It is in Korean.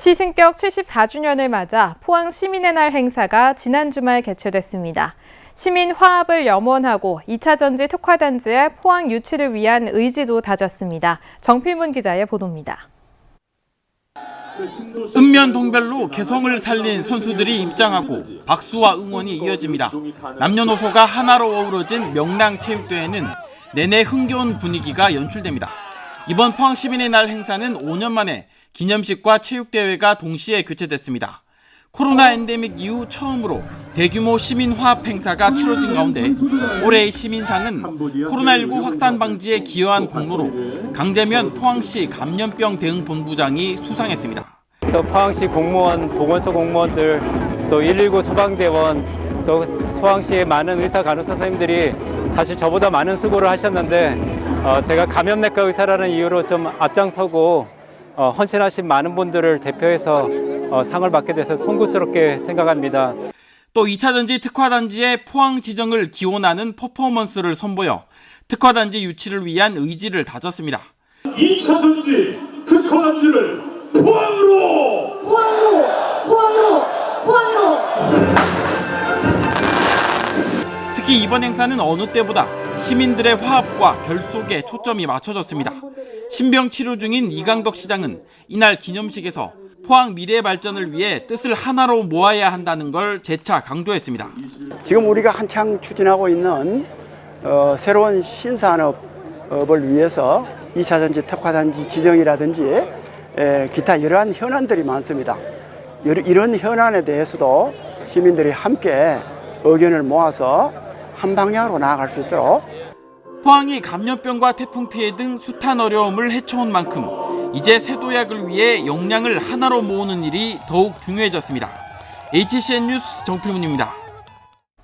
시승격 74주년을 맞아 포항 시민의 날 행사가 지난 주말 개최됐습니다. 시민 화합을 염원하고 2차 전지 특화단지의 포항 유치를 위한 의지도 다졌습니다. 정필문 기자의 보도입니다. 읍면 동별로 개성을 살린 선수들이 입장하고 박수와 응원이 이어집니다. 남녀노소가 하나로 어우러진 명랑 체육대회는 내내 흥겨운 분위기가 연출됩니다. 이번 포항 시민의 날 행사는 5년 만에 기념식과 체육대회가 동시에 개최됐습니다. 코로나 엔데믹 이후 처음으로 대규모 시민 화합 행사가 치러진 가운데 올해의 시민상은 코로나19 확산 방지에 기여한 공로로 강재면 포항시 감염병 대응 본부장이 수상했습니다. 또 포항시 공무원, 보건소 공무원들, 또 119 소방대원, 또 포항시의 많은 의사 간호사 선생님들이 사실 저보다 많은 수고를 하셨는데 어, 제가 감염내과 의사라는 이유로 좀 앞장서고 어, 헌신하신 많은 분들을 대표해서 어, 상을 받게 돼서 송구스럽게 생각합니다. 또 2차 전지 특화단지의 포항 지정을 기원하는 퍼포먼스를 선보여 특화단지 유치를 위한 의지를 다졌습니다. 2차 전지 특화단지를 포항으로 포항으로 포항으로 포항으로 특히 이번 행사는 어느 때보다 시민들의 화합과 결속에 초점이 맞춰졌습니다. 신병 치료 중인 이강덕 시장은 이날 기념식에서 포항 미래 발전을 위해 뜻을 하나로 모아야 한다는 걸 재차 강조했습니다. 지금 우리가 한창 추진하고 있는 어, 새로운 신산업을 위해서 2차 전지 특화단지 지정이라든지 에, 기타 이러한 현안들이 많습니다. 이런 현안에 대해서도 시민들이 함께 의견을 모아서 한 방향으로 나아갈 수 있도록 포항이 감염병과 태풍 피해 등 숱한 어려움을 헤쳐온 만큼 이제 세도약을 위해 역량을 하나로 모으는 일이 더욱 중요해졌습니다. HCN 뉴스 정필문입니다.